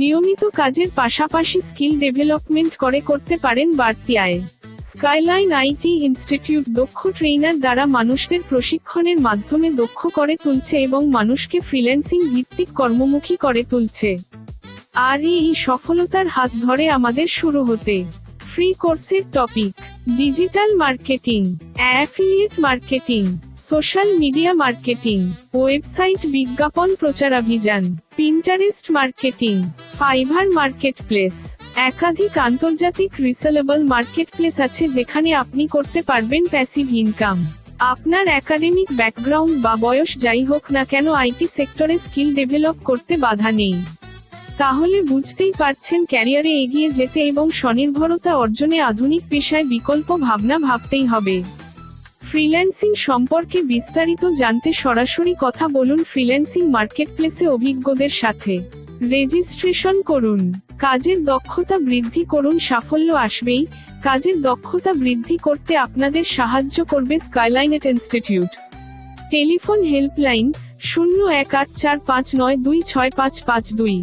নিয়মিত কাজের পাশাপাশি স্কিল ডেভেলপমেন্ট করে করতে পারেন বাড়তি আয়। স্কাইলাইন আইটি ইনস্টিটিউট দক্ষ ট্রেইনার দ্বারা মানুষদের প্রশিক্ষণের মাধ্যমে দক্ষ করে তুলছে এবং মানুষকে ফ্রিল্যান্সিং ভিত্তিক কর্মমুখী করে তুলছে। আর এই সফলতার হাত ধরে আমাদের শুরু হতে। ফ্রি কোর্সের topic. Digital marketing, affiliate marketing, social media marketing, website বিজ্ঞাপন প্রচারাভিযান পিন্টারেস্ট মার্কেটিং ফাইভার মার্কেটপ্লেস, একাধিক আন্তর্জাতিক রিসেলেবল মার্কেটপ্লেস আছে যেখানে আপনি করতে পারবেন প্যাসিভ ইনকাম আপনার একাডেমিক ব্যাকগ্রাউন্ড বা বয়স যাই হোক না কেন আইটি সেক্টরে স্কিল ডেভেলপ করতে বাধা নেই। তাহলে বুঝতেই পারছেন ক্যারিয়ারে এগিয়ে যেতে এবং স্বনির্ভরতা অর্জনে আধুনিক পেশায় বিকল্প ভাবনা ভাবতেই হবে। ফ্রিল্যান্সিং সম্পর্কে বিস্তারিত জানতে সরাসরি কথা বলুন ফ্রিল্যান্সিং মার্কেটপ্লেসে অভিজ্ঞদের সাথে। রেজিস্ট্রেশন করুন। কাজের দক্ষতা বৃদ্ধি করুন, সাফল্য আসবেই। কাজের দক্ষতা বৃদ্ধি করতে আপনাদের সাহায্য করবে স্কাইলাইনেট ইনস্টিটিউট। টেলিফোন হেল্পলাইন শূন্য এক আট চার পাঁচ নয় দুই ছয় পাঁচ পাঁচ দুই।